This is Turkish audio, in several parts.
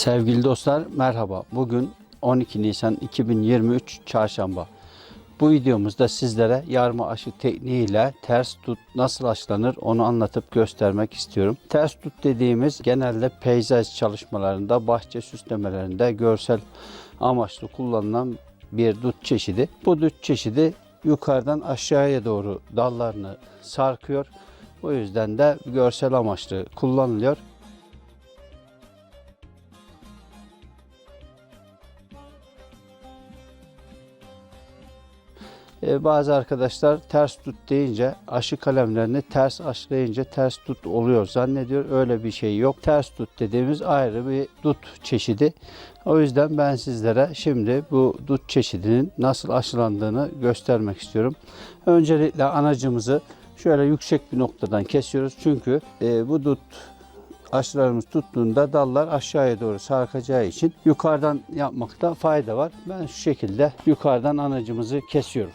Sevgili dostlar merhaba. Bugün 12 Nisan 2023 Çarşamba. Bu videomuzda sizlere yarma aşı tekniğiyle ters tut nasıl aşılanır onu anlatıp göstermek istiyorum. Ters tut dediğimiz genelde peyzaj çalışmalarında, bahçe süslemelerinde görsel amaçlı kullanılan bir dut çeşidi. Bu dut çeşidi yukarıdan aşağıya doğru dallarını sarkıyor. Bu yüzden de görsel amaçlı kullanılıyor. Bazı arkadaşlar ters tut deyince aşı kalemlerini ters aşılayınca ters tut oluyor zannediyor. Öyle bir şey yok. Ters tut dediğimiz ayrı bir dut çeşidi. O yüzden ben sizlere şimdi bu dut çeşidinin nasıl aşılandığını göstermek istiyorum. Öncelikle anacımızı şöyle yüksek bir noktadan kesiyoruz. Çünkü e, bu dut aşılarımız tuttuğunda dallar aşağıya doğru sarkacağı için yukarıdan yapmakta fayda var. Ben şu şekilde yukarıdan anacımızı kesiyorum.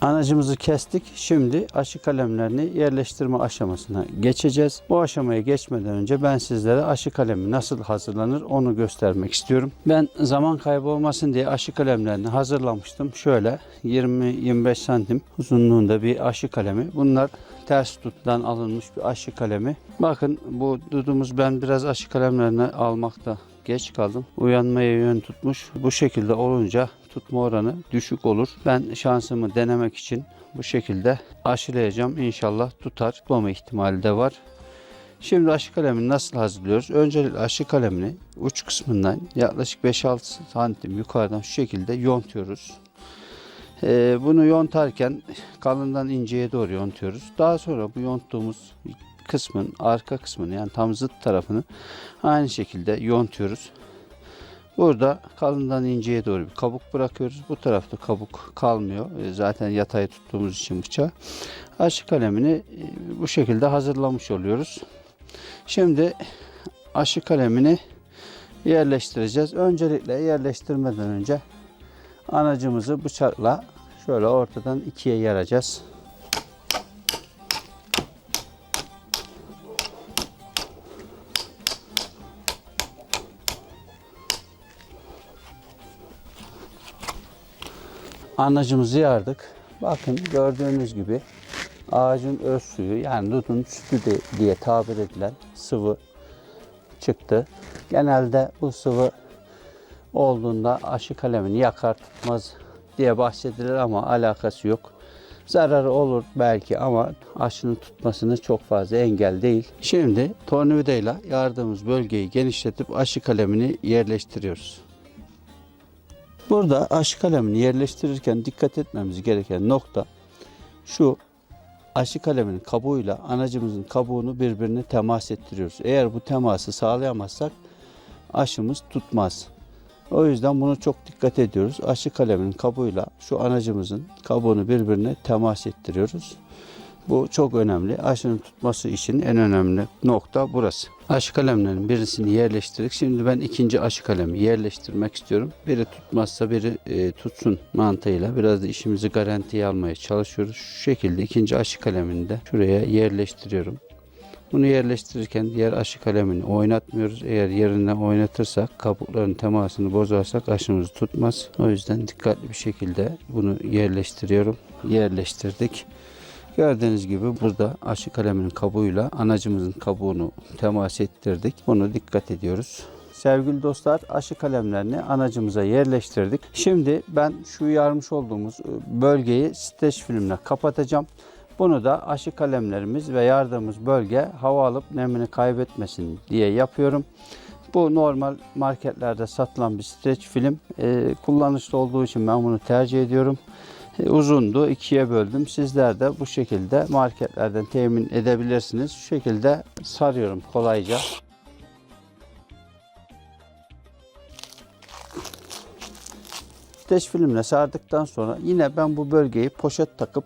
Anacımızı kestik. Şimdi aşı kalemlerini yerleştirme aşamasına geçeceğiz. Bu aşamaya geçmeden önce ben sizlere aşı kalemi nasıl hazırlanır onu göstermek istiyorum. Ben zaman kaybı olmasın diye aşı kalemlerini hazırlamıştım. Şöyle 20-25 santim uzunluğunda bir aşı kalemi. Bunlar ters tuttan alınmış bir aşı kalemi. Bakın bu dudumuz ben biraz aşı kalemlerini almakta geç kaldım. Uyanmaya yön tutmuş. Bu şekilde olunca tutma oranı düşük olur. Ben şansımı denemek için bu şekilde aşılayacağım. İnşallah tutar. Tutmama ihtimali de var. Şimdi aşı kalemini nasıl hazırlıyoruz? Öncelikle aşı kalemini uç kısmından yaklaşık 5-6 santim yukarıdan şu şekilde yontuyoruz. Ee, bunu yontarken kalından inceye doğru yontuyoruz. Daha sonra bu yonttuğumuz kısmın arka kısmını yani tam zıt tarafını aynı şekilde yontuyoruz. Burada kalından inceye doğru bir kabuk bırakıyoruz. Bu tarafta kabuk kalmıyor. E, Zaten yatay tuttuğumuz için bıçağı. Aşı kalemini e, bu şekilde hazırlamış oluyoruz. Şimdi aşı kalemini yerleştireceğiz. Öncelikle yerleştirmeden önce anacımızı bıçakla şöyle ortadan ikiye yaracağız. Anacımızı yardık. Bakın gördüğünüz gibi ağacın öz suyu yani dutun sütü de- diye tabir edilen sıvı çıktı. Genelde bu sıvı olduğunda aşı kalemini yakar tutmaz diye bahsedilir ama alakası yok. Zararı olur belki ama aşının tutmasını çok fazla engel değil. Şimdi tornavidayla yardığımız bölgeyi genişletip aşı kalemini yerleştiriyoruz. Burada aşı kalemini yerleştirirken dikkat etmemiz gereken nokta şu aşı kaleminin kabuğuyla anacımızın kabuğunu birbirine temas ettiriyoruz. Eğer bu teması sağlayamazsak aşımız tutmaz. O yüzden bunu çok dikkat ediyoruz. Aşı kaleminin kabuğuyla şu anacımızın kabuğunu birbirine temas ettiriyoruz. Bu çok önemli. Aşının tutması için en önemli nokta burası. Aşı kalemlerinin birisini yerleştirdik. Şimdi ben ikinci aşı kalemi yerleştirmek istiyorum. Biri tutmazsa biri e, tutsun mantığıyla biraz da işimizi garantiye almaya çalışıyoruz. Şu şekilde ikinci aşı kalemini de şuraya yerleştiriyorum. Bunu yerleştirirken diğer aşı kalemini oynatmıyoruz. Eğer yerinden oynatırsak kabukların temasını bozarsak aşımız tutmaz. O yüzden dikkatli bir şekilde bunu yerleştiriyorum. Yerleştirdik. Gördüğünüz gibi burada aşı kaleminin kabuğuyla anacımızın kabuğunu temas ettirdik. Bunu dikkat ediyoruz. Sevgili dostlar aşı kalemlerini anacımıza yerleştirdik. Şimdi ben şu yarmış olduğumuz e, bölgeyi streç filmle kapatacağım. Bunu da aşı kalemlerimiz ve yardığımız bölge hava alıp nemini kaybetmesin diye yapıyorum. Bu normal marketlerde satılan bir streç film. E, kullanışlı olduğu için ben bunu tercih ediyorum. E, uzundu. ikiye böldüm. Sizler de bu şekilde marketlerden temin edebilirsiniz. Şu şekilde sarıyorum kolayca. Streç filmle sardıktan sonra yine ben bu bölgeyi poşet takıp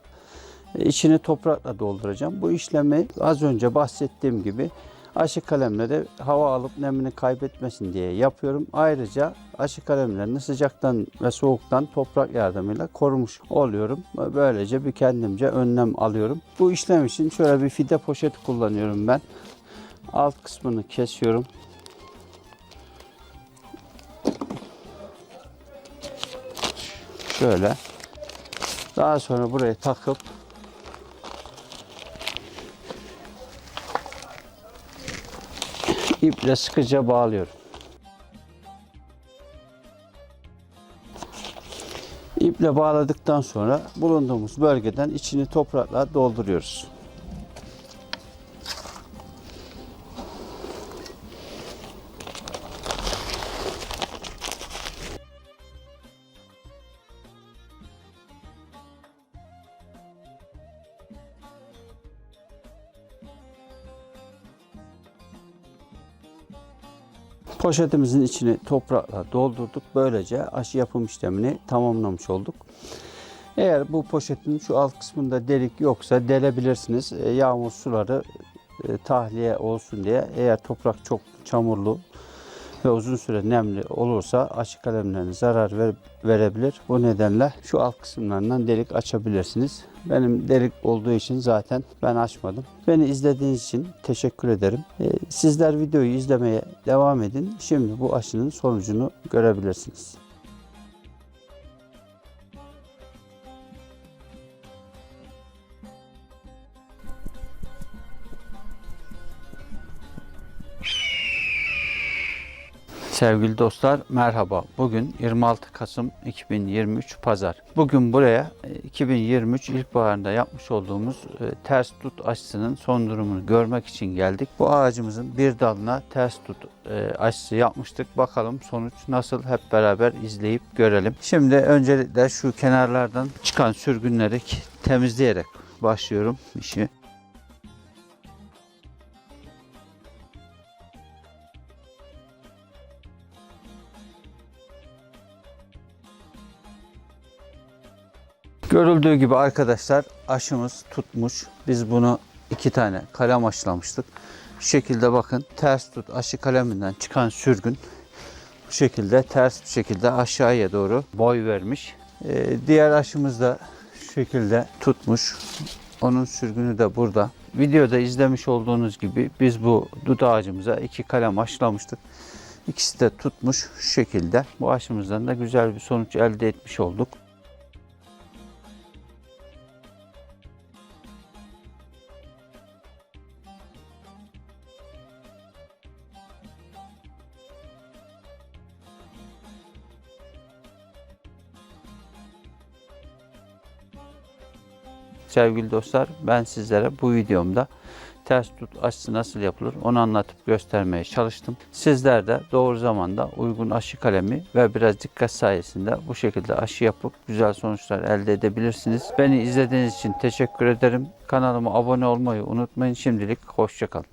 e, içini toprakla dolduracağım. Bu işlemi az önce bahsettiğim gibi Aşı kalemleri hava alıp nemini kaybetmesin diye yapıyorum. Ayrıca aşı kalemlerini sıcaktan ve soğuktan toprak yardımıyla korumuş oluyorum. Böylece bir kendimce önlem alıyorum. Bu işlem için şöyle bir fide poşeti kullanıyorum ben. Alt kısmını kesiyorum. Şöyle. Daha sonra buraya takıp iple sıkıca bağlıyorum. İple bağladıktan sonra bulunduğumuz bölgeden içini toprakla dolduruyoruz. Poşetimizin içini toprakla doldurduk. Böylece aşı yapım işlemini tamamlamış olduk. Eğer bu poşetin şu alt kısmında delik yoksa delebilirsiniz. E, Yağmur suları e, tahliye olsun diye. Eğer toprak çok çamurlu ve uzun süre nemli olursa aşı kalemlerine zarar ver- verebilir. Bu nedenle şu alt kısımlarından delik açabilirsiniz. Benim delik olduğu için zaten ben açmadım. Beni izlediğiniz için teşekkür ederim. Ee, Sizler videoyu izlemeye devam edin. Şimdi bu aşının sonucunu görebilirsiniz. Sevgili dostlar merhaba. Bugün 26 Kasım 2023 Pazar. Bugün buraya e, 2023 ilkbaharında yapmış olduğumuz e, ters tut aşısının son durumunu görmek için geldik. Bu ağacımızın bir dalına ters tut e, aşısı yapmıştık. Bakalım sonuç nasıl hep beraber izleyip görelim. Şimdi öncelikle şu kenarlardan çıkan sürgünleri temizleyerek başlıyorum işi. Görüldüğü gibi arkadaşlar aşımız tutmuş. Biz bunu iki tane kalem aşılamıştık. Şu şekilde bakın ters tut aşı kaleminden çıkan sürgün bu şekilde ters bir şekilde aşağıya doğru boy vermiş. Ee, diğer aşımız da şu şekilde tutmuş. Onun sürgünü de burada. Videoda izlemiş olduğunuz gibi biz bu dut ağacımıza iki kalem aşılamıştık. İkisi de tutmuş şu şekilde. Bu aşımızdan da güzel bir sonuç elde etmiş olduk. Sevgili dostlar ben sizlere bu videomda ters tut aşısı nasıl yapılır onu anlatıp göstermeye çalıştım. Sizler de doğru zamanda uygun aşı kalemi ve biraz dikkat sayesinde bu şekilde aşı yapıp güzel sonuçlar elde edebilirsiniz. Beni izlediğiniz için teşekkür ederim. Kanalıma abone olmayı unutmayın. Şimdilik hoşçakalın.